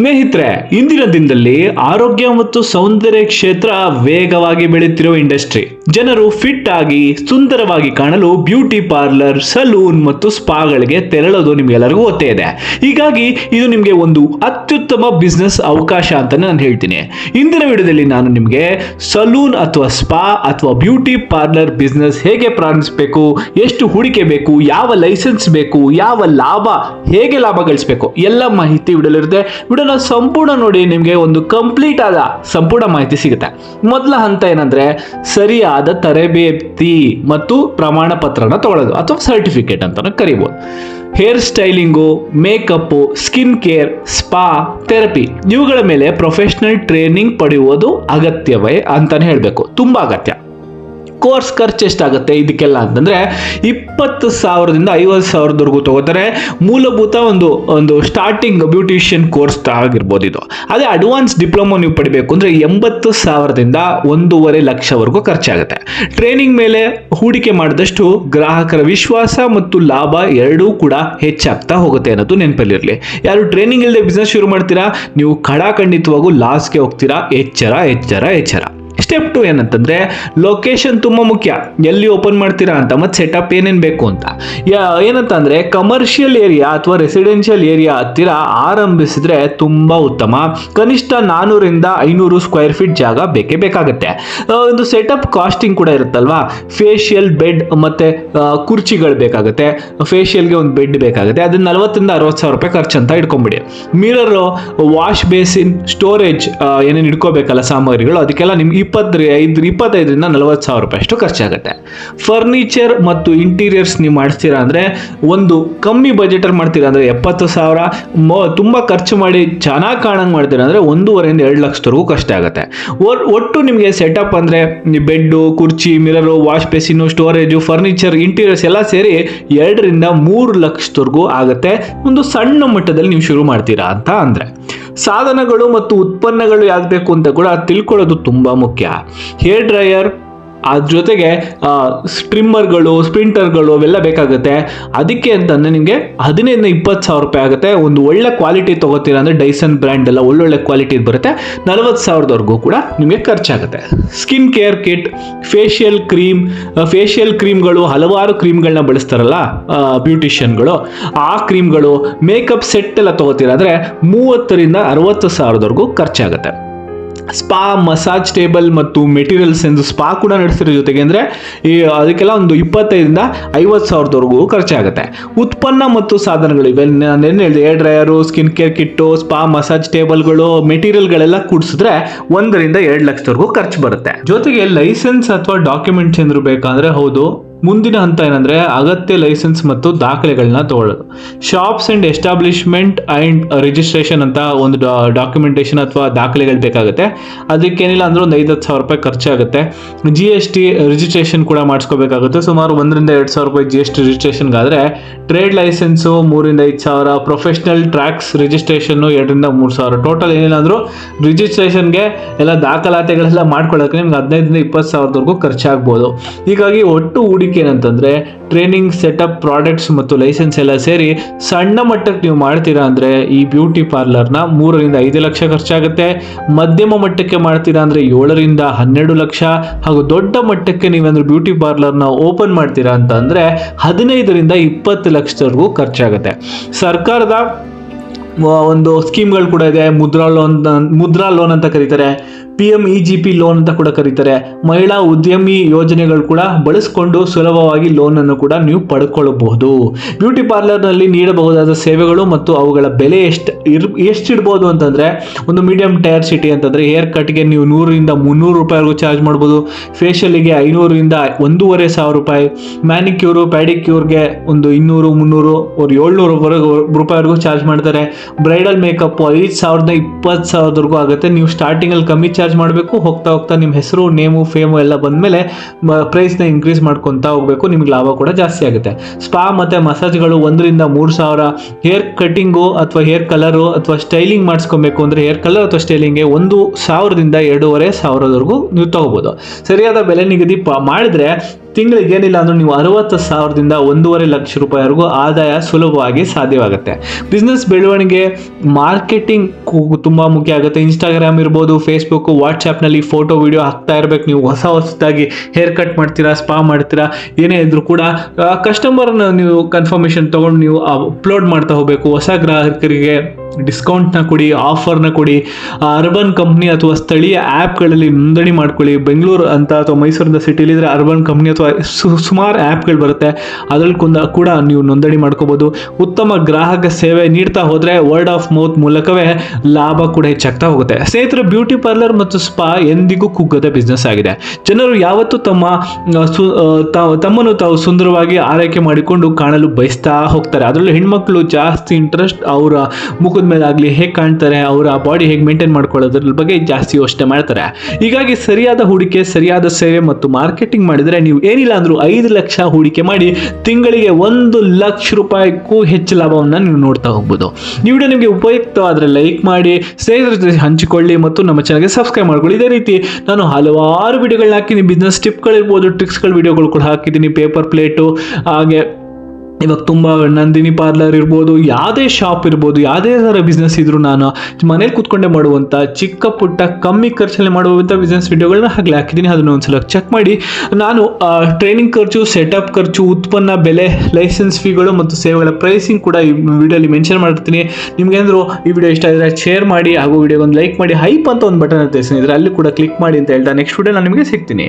ಸ್ನೇಹಿತರೆ, ಇಂದಿನ ದಿನದಲ್ಲಿ ಆರೋಗ್ಯ ಮತ್ತು ಸೌಂದರ್ಯ ಕ್ಷೇತ್ರ ವೇಗವಾಗಿ ಬೆಳೆಯುತ್ತಿರುವ ಇಂಡಸ್ಟ್ರಿ. ಜನರು ಫಿಟ್ ಆಗಿ, ಸುಂದರವಾಗಿ ಕಾಣಲು ಬ್ಯೂಟಿ ಪಾರ್ಲರ್, ಸಲೂನ್ ಮತ್ತು ಸ್ಪಾಗಳಿಗೆ ತೆರಳೋದು ನಿಮಗೆಲ್ಲರಿಗೂ ಗೊತ್ತೇ ಇದೆ. ಹೀಗಾಗಿ ಇದು ನಿಮಗೆ ಒಂದು ಅತ್ಯುತ್ತಮ ಬಿಸ್ನೆಸ್ ಅವಕಾಶ ಅಂತಾನೆ ನಾನು ಹೇಳ್ತೀನಿ. ಇಂದಿನ ವಿಡಿಯೋದಲ್ಲಿ ನಾನು ನಿಮಗೆ ಸಲೂನ್ ಅಥವಾ ಸ್ಪಾ ಅಥವಾ ಬ್ಯೂಟಿ ಪಾರ್ಲರ್ ಬಿಸ್ನೆಸ್ ಹೇಗೆ ಪ್ರಾರಂಭಿಸಬೇಕು, ಎಷ್ಟು ಹೂಡಿಕೆ ಬೇಕು, ಯಾವ ಲೈಸೆನ್ಸ್ ಬೇಕು, ಯಾವ ಲಾಭ, ಹೇಗೆ ಲಾಭ ಗಳಿಸಬೇಕು, ಎಲ್ಲ ಮಾಹಿತಿ ವಿಡಿಯೋಲಿರುತ್ತೆ ವಿಡಿಯೋನ ಸಂಪೂರ್ಣ ನೋಡಿ ನಿಮಗೆ ಒಂದು ಕಂಪ್ಲೀಟ್ ಆದ ಸಂಪೂರ್ಣ ಮಾಹಿತಿ ಸಿಗುತ್ತೆ. ಮೊದಲ ಹಂತ ಏನಂದ್ರೆ ಸರಿಯಾದ ತರಬೇತಿ ಮತ್ತು ಪ್ರಮಾಣ ಪತ್ರನ ತಗೊಳ್ಳೋದು ಅಥವಾ ಸರ್ಟಿಫಿಕೇಟ್ ಅಂತ ಕರಿಬೋದು. Hair styling makeup skin care spa therapy ಇವುಗಳ ಮೇಲೆ ಪ್ರೊಫೆಷನಲ್ ಟ್ರೈನಿಂಗ್ ಪಡೆಯುವುದು ಅಗತ್ಯವೇ ಅಂತಾನೆ ಹೇಳಬೇಕು. ತುಂಬಾ ಅಗತ್ಯ. ಕೋರ್ಸ್ ಖರ್ಚು ಎಷ್ಟಾಗುತ್ತೆ ಇದಕ್ಕೆಲ್ಲ ಅಂತಂದ್ರೆ ಇಪ್ಪತ್ತು ಸಾವಿರದಿಂದ ಐವತ್ತು ಸಾವಿರದವರೆಗೂ ತಗೋತಾರೆ. ಮೂಲಭೂತ ಒಂದು ಒಂದು ಸ್ಟಾರ್ಟಿಂಗ್ ಬ್ಯೂಟಿಷಿಯನ್ ಕೋರ್ಸ್ ಆಗಿರ್ಬೋದು ಇದು. ಅದೇ ಅಡ್ವಾನ್ಸ್ ಡಿಪ್ಲೊಮೊ ನೀವು ಪಡಿಬೇಕು ಅಂದ್ರೆ ಎಂಬತ್ತು ಸಾವಿರದಿಂದ ಒಂದೂವರೆ ಲಕ್ಷವರೆಗೂ ಖರ್ಚಾಗುತ್ತೆ. ಟ್ರೈನಿಂಗ್ ಮೇಲೆ ಹೂಡಿಕೆ ಮಾಡಿದಷ್ಟು ಗ್ರಾಹಕರ ವಿಶ್ವಾಸ ಮತ್ತು ಲಾಭ ಎರಡೂ ಕೂಡ ಹೆಚ್ಚಾಗ್ತಾ ಹೋಗುತ್ತೆ ಅನ್ನೋದು ನೆನಪಲ್ಲಿರಲಿ ಯಾರು ಟ್ರೈನಿಂಗ್ ಇಲ್ಲದೆ ಬಿಸ್ನೆಸ್ ಶುರು ಮಾಡ್ತೀರಾ? ನೀವು ಖಡಾಖಂಡಿತವಾಗೂ ಲಾಸ್ಗೆ ಹೋಗ್ತೀರಾ. ಎಚ್ಚರ ಎಚ್ಚರ ಎಚ್ಚರ. ಸ್ಟೆಪ್ ಟು ಏನಂತಂದ್ರೆ ಲೊಕೇಶನ್ ತುಂಬಾ ಮುಖ್ಯ. ಎಲ್ಲಿ ಓಪನ್ ಮಾಡ್ತೀರಾ ಅಂತ, ಮತ್ತೆ ಸೆಟಪ್ ಏನೇನು ಬೇಕು ಅಂತ. ಏನಂತಂದ್ರೆ ಕಮರ್ಷಿಯಲ್ ಏರಿಯಾ ಅಥವಾ ರೆಸಿಡೆನ್ಷಿಯಲ್ ಏರಿಯಾ ಹತ್ತಿರ ಆರಂಭಿಸಿದ್ರೆ ತುಂಬಾ ಉತ್ತಮ. ಕನಿಷ್ಠ ನಾನೂರಿಂದ ಐನೂರು ಸ್ಕ್ವೇರ್ ಫೀಟ್ ಜಾಗ ಬೇಕೇ ಬೇಕಾಗುತ್ತೆ. ಒಂದು ಸೆಟಪ್ ಕಾಸ್ಟಿಂಗ್ ಕೂಡ ಇರುತ್ತಲ್ವಾ? ಫೇಶಿಯಲ್ ಬೆಡ್ ಮತ್ತೆ ಕುರ್ಚಿಗಳು ಬೇಕಾಗುತ್ತೆ. ಫೇಶಿಯಲ್ಗೆ ಒಂದು ಬೆಡ್ ಬೇಕಾಗುತ್ತೆ. ಅದನ್ನ ನಲ್ವತ್ತರಿಂದ ಅರವತ್ತು ಸಾವಿರ ರೂಪಾಯಿ ಖರ್ಚು ಅಂತ ಇಟ್ಕೊಂಬಿಡಿ. ಮಿರರ್ ವಾಶ್ ಬೇಸಿನ್ ಸ್ಟೋರೇಜ್ ಏನೇನು ಇಟ್ಕೋಬೇಕಲ್ಲ ಸಾಮಗ್ರಿಗಳು, ಅದಕ್ಕೆಲ್ಲ ನಿಮ್ಗೆ ಇಪ್ಪತ್ತು ಐದು ಇಪ್ಪತ್ತೈದರಿಂದ ನಲವತ್ತು ಸಾವಿರ ರೂಪಾಯಿ ಅಷ್ಟು ಖರ್ಚಾಗುತ್ತೆ. ಫರ್ನಿಚರ್ ಮತ್ತು ಇಂಟೀರಿಯರ್ಸ್ ನೀವು ಮಾಡಿಸ್ತೀರಾ ಅಂದರೆ ಒಂದು ಕಮ್ಮಿ ಬಜೆಟಲ್ಲಿ ಮಾಡ್ತೀರಾ ಅಂದರೆ ಎಪ್ಪತ್ತು ಸಾವಿರ, ಮೊ, ತುಂಬ ಖರ್ಚು ಮಾಡಿ ಚೆನ್ನಾಗಿ ಕಾಣಂಗೆ ಮಾಡ್ತೀರಾ ಅಂದರೆ ಒಂದೂವರೆಯಿಂದ ಎರಡು ಲಕ್ಷದವರೆಗೂ ಕಷ್ಟ ಆಗುತ್ತೆ. ಒಟ್ಟು ನಿಮಗೆ ಸೆಟಪ್ ಅಂದರೆ ಬೆಡ್ಡು ಕುರ್ಚಿ mirror wash basin storage furniture interiors ಎಲ್ಲ ಸೇರಿ ಎರಡರಿಂದ ಮೂರು ಲಕ್ಷದವರೆಗೂ ಆಗುತ್ತೆ. ಒಂದು ಸಣ್ಣ ಮಟ್ಟದಲ್ಲಿ ನೀವು ಶುರು ಮಾಡ್ತೀರಾ ಅಂತ ಅಂದರೆ. ಸಾಧನಗಳು ಮತ್ತು ಉತ್ಪನ್ನಗಳು ಯಾಗ್ಬೇಕು ಅಂತ ಕೂಡ ತಿಳ್ಕೊಳ್ಳೋದು ತುಂಬ ಮುಖ್ಯ. ಹೇರ್ ಡ್ರೈಯರ್ ಅದ್ರ ಜೊತೆಗೆ ಸ್ಟ್ರಿಮ್ಮರ್ಗಳು ಸ್ಪ್ರಿಂಟರ್ಗಳು ಅವೆಲ್ಲ ಬೇಕಾಗುತ್ತೆ. ಅದಕ್ಕೆ ಅಂತಂದರೆ ನಿಮಗೆ ಹದಿನೈದು ಇಪ್ಪತ್ತು ಸಾವಿರ ರೂಪಾಯಿ ಆಗುತ್ತೆ. ಒಂದು ಒಳ್ಳೆ ಕ್ವಾಲಿಟಿ ತೊಗೋತೀರ ಅಂದರೆ ಡೈಸನ್ ಬ್ರ್ಯಾಂಡ್ ಎಲ್ಲ ಒಳ್ಳೊಳ್ಳೆ ಕ್ವಾಲಿಟಿ ಬರುತ್ತೆ. ನಲವತ್ತು ಸಾವಿರದವರೆಗೂ ಕೂಡ ನಿಮಗೆ ಖರ್ಚಾಗುತ್ತೆ. Skin care kit facial cream facial ಕ್ರೀಮ್ಗಳು ಹಲವಾರು ಕ್ರೀಮ್ಗಳನ್ನ ಬಳಸ್ತಾರಲ್ಲ ಬ್ಯೂಟಿಷಿಯನ್ಗಳು ಆ ಕ್ರೀಮ್ಗಳು ಮೇಕಪ್ ಸೆಟ್ ಎಲ್ಲ ತೊಗೋತೀರ ಅಂದರೆ ಮೂವತ್ತರಿಂದ ಅರವತ್ತು ಸಾವಿರದವರೆಗೂ ಖರ್ಚಾಗುತ್ತೆ. ಸ್ಪಾ ಮಸಾಜ್ ಟೇಬಲ್ ಮತ್ತು ಮೆಟೀರಿಯಲ್ಸ್ ಎಂದು ಸ್ಪಾ ಕೂಡ ನಡೆಸಿರೋ ಜೊತೆಗೆ ಅಂದರೆ ಈ ಅದಕ್ಕೆಲ್ಲ ಒಂದು ಇಪ್ಪತ್ತೈದರಿಂದ ಐವತ್ತು ಸಾವಿರದವರೆಗೂ ಖರ್ಚಾಗುತ್ತೆ. ಉತ್ಪನ್ನ ಮತ್ತು ಸಾಧನಗಳು ಇವೆ. ನಾನು ಏನು ಹೇಳಿದೆ air dryer skin care kit spa massage ಟೇಬಲ್ಗಳು ಮೆಟೀರಿಯಲ್ಗಳೆಲ್ಲ ಕೂಡಿಸಿದ್ರೆ ಒಂದರಿಂದ ಎರಡು ಲಕ್ಷದವರೆಗೂ ಖರ್ಚು ಬರುತ್ತೆ. ಜೊತೆಗೆ ಲೈಸೆನ್ಸ್ ಅಥವಾ ಡಾಕ್ಯುಮೆಂಟ್ಸ್ ಏನಾದ್ರು ಬೇಕಂದ್ರೆ ಹೌದು ಮುಂದಿನ ಹಂತ ಏನಂದ್ರೆ ಅಗತ್ಯ ಲೈಸೆನ್ಸ್ ಮತ್ತು ದಾಖಲೆಗಳನ್ನ ತಗೊಳ್ಳೋದು. Shops and establishment and registration ಅಂತ ಒಂದು ಡಾಕ್ಯುಮೆಂಟೇಶನ್ ಅಥವಾ ದಾಖಲೆಗಳು ಬೇಕಾಗುತ್ತೆ. ಅದಕ್ಕೇನಿಲ್ಲ ಅಂದ್ರೆ ಒಂದು ಐದು ಸಾವಿರ ರೂಪಾಯಿ ಖರ್ಚಾಗುತ್ತೆ. ಜಿ ಎಸ್ ಟಿ ರಿಜಿಸ್ಟ್ರೇಷನ್ ಕೂಡ ಮಾಡಿಸ್ಕೋಬೇಕಾಗುತ್ತೆ. ಸುಮಾರು ಒಂದರಿಂದ ಎರಡು ಸಾವಿರ ರೂಪಾಯಿ ಜಿ ಎಸ್ ಟಿ ರಿಜಿಸ್ಟ್ರೇಷನ್ಗಾದ್ರೆ ಟ್ರೇಡ್ ಲೈಸೆನ್ಸು ಮೂರಿಂದ ಐದು ಸಾವಿರ ಪ್ರೊಫೆಷನಲ್ ಟ್ರ್ಯಾಕ್ಸ್ ರಿಜಿಸ್ಟ್ರೇಷನ್ನು ಎರಡರಿಂದ ಮೂರು ಸಾವಿರ. ಟೋಟಲ್ ಏನಿಲ್ಲ ಅಂದರೂ ರಿಜಿಸ್ಟ್ರೇಷನ್ಗೆ ಎಲ್ಲ ದಾಖಲಾತಿಗಳೆಲ್ಲ ಮಾಡ್ಕೊಳ್ಳೋಕೆ ನಿಮ್ಗೆ ಹದಿನೈದರಿಂದ ಇಪ್ಪತ್ತು ಸಾವಿರದವರೆಗೂ ಖರ್ಚಾಗ್ಬೋದು. ಹೀಗಾಗಿ ಒಟ್ಟು ಹೂಡಿಕೆ ಏನಂತಂದರೆ ಟ್ರೈನಿಂಗ್ ಸೆಟಪ್ ಪ್ರಾಡಕ್ಟ್ಸ್ ಮತ್ತು ಲೈಸೆನ್ಸ್ ಎಲ್ಲ ಸೇರಿ ಸಣ್ಣ ಮಟ್ಟಕ್ಕೆ ನೀವು ಮಾಡ್ತೀರಾ ಅಂದರೆ ಈ ಬ್ಯೂಟಿ ಪಾರ್ಲರ್ನ ಮೂರರಿಂದ ಐದು ಲಕ್ಷ ಖರ್ಚಾಗುತ್ತೆ. ಮಧ್ಯಮ ಮಟ್ಟಕ್ಕೆ ಮಾಡ್ತೀರಾ ಅಂದರೆ ಏಳರಿಂದ ಹನ್ನೆರಡು ಲಕ್ಷ. ಹಾಗೂ ದೊಡ್ಡ ಮಟ್ಟಕ್ಕೆ ನೀವಂದ್ರೆ ಬ್ಯೂಟಿ ಪಾರ್ಲರ್ನ ಓಪನ್ ಮಾಡ್ತೀರಾ ಅಂತ ಅಂದರೆ ಹದಿನೈದರಿಂದ ಇಪ್ಪತ್ತು ಲಕ್ಷದವರೆಗೂ ಖರ್ಚಾಗುತ್ತೆ. ಸರ್ಕಾರದ ಒಂದು ಸ್ಕೀಮ್ಗಳು ಕೂಡ ಇದೆ. ಮುದ್ರಾ ಲೋನ್ ಮುದ್ರಾ ಲೋನ್ ಅಂತ ಕರೀತಾರೆ. P M E G P loan ಅಂತ ಕೂಡ ಕರೀತಾರೆ. ಮಹಿಳಾ ಉದ್ಯಮಿ ಯೋಜನೆಗಳು ಕೂಡ ಬಳಸ್ಕೊಂಡು ಸುಲಭವಾಗಿ ಲೋನ್ ಅನ್ನು ಕೂಡ ನೀವು ಪಡ್ಕೊಳ್ಳಬಹುದು ಬ್ಯೂಟಿ ಪಾರ್ಲರ್ನಲ್ಲಿ ನೀಡಬಹುದಾದ ಸೇವೆಗಳು ಮತ್ತು ಅವುಗಳ ಬೆಲೆ ಎಷ್ಟು ಇರ್ ಎಷ್ಟಿಡ್ಬೋದು ಅಂತಂದ್ರೆ, ಒಂದು ಮೀಡಿಯಂ ಟೈರ್ ಸಿಟಿ ಅಂತಂದ್ರೆ ಹೇರ್ ಕಟ್ಗೆ ನೀವು ನೂರರಿಂದ ಮುನ್ನೂರು ರೂಪಾಯಿವರೆಗೂ ಚಾರ್ಜ್ ಮಾಡ್ಬೋದು. ಫೇಶಿಯಲ್ಗೆ ಐನೂರರಿಂದ ಒಂದೂವರೆ ಸಾವಿರ ರೂಪಾಯಿ. ಮ್ಯಾನಿಕ್ಯೂರು, ಪ್ಯಾಡಿಕ್ಯೂರ್ಗೆ ಒಂದು ಇನ್ನೂರು, ಮುನ್ನೂರು, ಅವ್ರು ಏಳ್ನೂರು ರೂಪಾಯಿವರೆಗೂ ಚಾರ್ಜ್ ಮಾಡ್ತಾರೆ. ಬ್ರೈಡಲ್ ಮೇಕಪ್ ಐದು ಸಾವಿರದ ಇಪ್ಪತ್ತು ಸಾವಿರದವರೆಗೂ ಆಗುತ್ತೆ. ನೀವು ಸ್ಟಾರ್ಟಿಂಗಲ್ಲಿ ಕಮ್ಮಿ ಚಾರ್ಜ್ ಮಾಡಬೇಕು, ಹೋಗ್ತಾ ಹೋಗ್ತಾ ನಿಮ್ಮ ಹೆಸರು ನೇಮು ಫೇಮು ಎಲ್ಲ ಬಂದಮೇಲೆ ಪ್ರೈಸ್ನ ಇನ್ಕ್ರೀಸ್ ಮಾಡ್ಕೊತಾ ಹೋಗಬೇಕು, ನಿಮ್ಗೆ ಲಾಭ ಕೂಡ ಜಾಸ್ತಿ ಆಗುತ್ತೆ. ಸ್ಪಾ ಮತ್ತು ಮಸಾಜ್ಗಳು ಒಂದರಿಂದ ಮೂರು ಸಾವಿರ. ಹೇರ್ ಕಟ್ಟಿಂಗು ಅಥವಾ ಹೇರ್ ಕಲರು ಅಥವಾ ಸ್ಟೈಲಿಂಗ್ ಮಾಡಿಸ್ಕೊಬೇಕು ಅಂದರೆ ಹೇರ್ ಕಲರ್ ಅಥವಾ ಸ್ಟೈಲಿಂಗ್ಗೆ ಒಂದು ಸಾವಿರದಿಂದ ಎರಡೂವರೆ ಸಾವಿರದವರೆಗೂ ನೀವು ತಗೋಬೋದು. ಸರಿಯಾದ ಬೆಲೆ ನಿಗದಿ ಮಾಡಿದ್ರೆ ತಿಂಗಳಿಗೆ ಏನಿಲ್ಲ ಅಂದ್ರೂ ನೀವು ಅರವತ್ತು ಸಾವಿರದಿಂದ ಒಂದೂವರೆ ಲಕ್ಷ ರೂಪಾಯಿವರೆಗೂ ಆದಾಯ ಸುಲಭವಾಗಿ ಸಾಧ್ಯವಾಗುತ್ತೆ. ಬಿಸ್ನೆಸ್ ಬೆಳವಣಿಗೆ ಮಾರ್ಕೆಟಿಂಗ್ ತುಂಬ ಮುಖ್ಯ ಆಗುತ್ತೆ. ಇನ್ಸ್ಟಾಗ್ರಾಮ್ ಇರ್ಬೋದು ಫೇಸ್ಬುಕ್ ವಾಟ್ಸ್ಆ್ಯಪ್ನಲ್ಲಿ ಫೋಟೋ ವಿಡಿಯೋ ಹಾಕ್ತಾ ಇರಬೇಕು. ನೀವು ಹೊಸ ಹೊಸದಾಗಿ ಹೇರ್ ಕಟ್ ಮಾಡ್ತೀರಾ ಸ್ಪಾ ಮಾಡ್ತೀರಾ, ಏನೇ ಇದ್ರೂ ಕೂಡ ಕಸ್ಟಮರ್ನ ನೀವು ಕನ್ಫರ್ಮೇಷನ್ ತೊಗೊಂಡು ನೀವು ಅಪ್ಲೋಡ್ ಮಾಡ್ತಾ ಹೋಗಬೇಕು. ಹೊಸ ಗ್ರಾಹಕರಿಗೆ ಡಿಸ್ಕೌಂಟ್ನ ಕೊಡಿ ಆಫರ್ನ ಕೊಡಿ. ಅರ್ಬನ್ ಕಂಪ್ನಿ ಅಥವಾ ಸ್ಥಳೀಯ ಆ್ಯಪ್ಗಳಲ್ಲಿ ನೋಂದಣಿ ಮಾಡ್ಕೊಳ್ಳಿ. ಬೆಂಗಳೂರು ಅಂತ ಅಥವಾ ಮೈಸೂರಿನ ಸಿಟಿಲಿದ್ರೆ ಅರ್ಬನ್ ಕಂಪ್ನಿ ಅಥವಾ ಸುಮಾರು ಆ್ಯಪ್ಗಳು ಬರುತ್ತೆ. ಅದರಲ್ಲಿ ಕುಂದ, ಕೂಡ ನೀವು ನೋಂದಣಿ ಮಾಡ್ಕೋಬೋದು. ಉತ್ತಮ ಗ್ರಾಹಕ ಸೇವೆ ನೀಡ್ತಾ ಹೋದರೆ ವರ್ಡ್ ಆಫ್ ಮೌತ್ ಮೂಲಕವೇ ಲಾಭ ಕೂಡ ಹೆಚ್ಚಾಗ್ತಾ ಹೋಗುತ್ತೆ. ಸ್ನೇಹಿತರು, ಬ್ಯೂಟಿ ಪಾರ್ಲರ್ ಮತ್ತು ಸ್ಪಾ ಎಂದಿಗೂ ಕುಗ್ಗದ ಬಿಸ್ನೆಸ್ ಆಗಿದೆ. ಜನರು ಯಾವತ್ತೂ ತಮ್ಮ ತಮ್ಮನ್ನು ತಾವು ಸುಂದರವಾಗಿ ಆರೈಕೆ ಮಾಡಿಕೊಂಡು ಕಾಣಲು ಬಯಸ್ತಾ ಹೋಗ್ತಾರೆ. ಅದರಲ್ಲೂ ಹೆಣ್ಮಕ್ಳು ಜಾಸ್ತಿ ಇಂಟ್ರೆಸ್ಟ್ ಅವರ ಮುಖದ ಮೇಲೆ ಆಗಲಿ ಹೇಗೆ ಕಾಣ್ತಾರೆ, ಅವರ ಬಾಡಿ ಹೇಗೆ ಮೇಂಟೈನ್ ಮಾಡ್ಕೊಳ್ಳೋದ್ರ ಬಗ್ಗೆ ಜಾಸ್ತಿ ಯೋಚನೆ ಮಾಡ್ತಾರೆ. ಹೀಗಾಗಿ ಸರಿಯಾದ ಹೂಡಿಕೆ, ಸರಿಯಾದ ಸೇವೆ ಮತ್ತು ಮಾರ್ಕೆಟಿಂಗ್ ಮಾಡಿದರೆ ನೀವು ಏನಿಲ್ಲ ಅಂದರೂ ಐದು ಲಕ್ಷ ಹೂಡಿಕೆ ಮಾಡಿ ತಿಂಗಳಿಗೆ ಒಂದು ಲಕ್ಷ ರೂಪಾಯಿಗೂ ಹೆಚ್ಚು ಲಾಭವನ್ನು ನೀವು ನೋಡ್ತಾ ಹೋಗ್ಬೋದು. ಈ ವಿಡಿಯೋ ನಿಮಗೆ ಉಪಯುಕ್ತವಾದರೆ ಲೈಕ್ ಮಾಡಿ, ಸ್ನೇಹಿತರ ಜೊತೆ ಹಂಚಿಕೊಳ್ಳಿ ಮತ್ತು ನಮ್ಮ ಚಾನಲ್ಗೆ ಸಬ್ಸ್ಕ್ರೈಬ್ ಮಾಡ್ಕೊಳ್ಳಿ. ಇದೇ ರೀತಿ ನಾನು ಹಲವಾರು ವಿಡಿಯೋಗಳನ್ನ ಹಾಕಿದ್ದೀನಿ. ಬಿಸ್ನೆಸ್ ಟಿಪ್ಗಳಿರ್ಬೋದು ಟ್ರಿಕ್ಸ್ಗಳ ವಿಡಿಯೋಗಳು ಕೂಡ ಹಾಕಿದ್ದೀನಿ. ಪೇಪರ್ ಪ್ಲೇಟು ಹಾಗೆ ಇವಾಗ ತುಂಬ ನಂದಿನಿ ಪಾರ್ಲರ್ ಇರ್ಬೋದು, ಯಾವುದೇ ಶಾಪ್ ಇರ್ಬೋದು, ಯಾವುದೇ ಥರ ಬಿಸ್ನೆಸ್ ಇದ್ದರೂ ನಾನು ಮನೇಲಿ ಕೂತ್ಕೊಂಡೇ ಮಾಡುವಂಥ ಚಿಕ್ಕ ಪುಟ್ಟ ಕಮ್ಮಿ ಖರ್ಚಲ್ಲಿ ಮಾಡುವಂಥ ಬಿಸ್ನೆಸ್ ವಿಡಿಯೋಗಳನ್ನ ಹಾಗೆ ಹಾಕಿದ್ದೀನಿ. ಅದನ್ನು ಒಂದ್ಸಲ ಚೆಕ್ ಮಾಡಿ. ನಾನು ಟ್ರೈನಿಂಗ್ ಖರ್ಚು ಸೆಟಪ್ ಖರ್ಚು, ಉತ್ಪನ್ನ, ಬೆಲೆ ಲೈಸೆನ್ಸ್ ಫೀಗಳು ಮತ್ತು ಸೇವೆಗಳ ಪ್ರೈಸಿಂಗ್ ಕೂಡ ಈ ವಿಡಿಯೋಲಿ ಮೆನ್ಷನ್ ಮಾಡಿರ್ತೀನಿ. ನಿಮ್ಗೇನಾದ್ರು ಈ ವಿಡಿಯೋ ಇಷ್ಟ ಆದರೆ ಶೇರ್ ಮಾಡಿ, ಹಾಗೂ ವಿಡಿಯೋಗೆ ಒಂದು ಲೈಕ್ ಮಾಡಿ ಹೈಪ್ ಅಂತ ಒಂದು ಬಟನ್ ಸ್ನೇಹಿತರೆ ಅಲ್ಲಿ ಕೂಡ ಕ್ಲಿಕ್ ಮಾಡಿ ಅಂತ ಹೇಳ್ತಾ ನೆಕ್ಸ್ಟ್ ವಿಡಿಯೋ ನಾನು ನಿಮಗೆ ಸಿಗ್ತೀನಿ.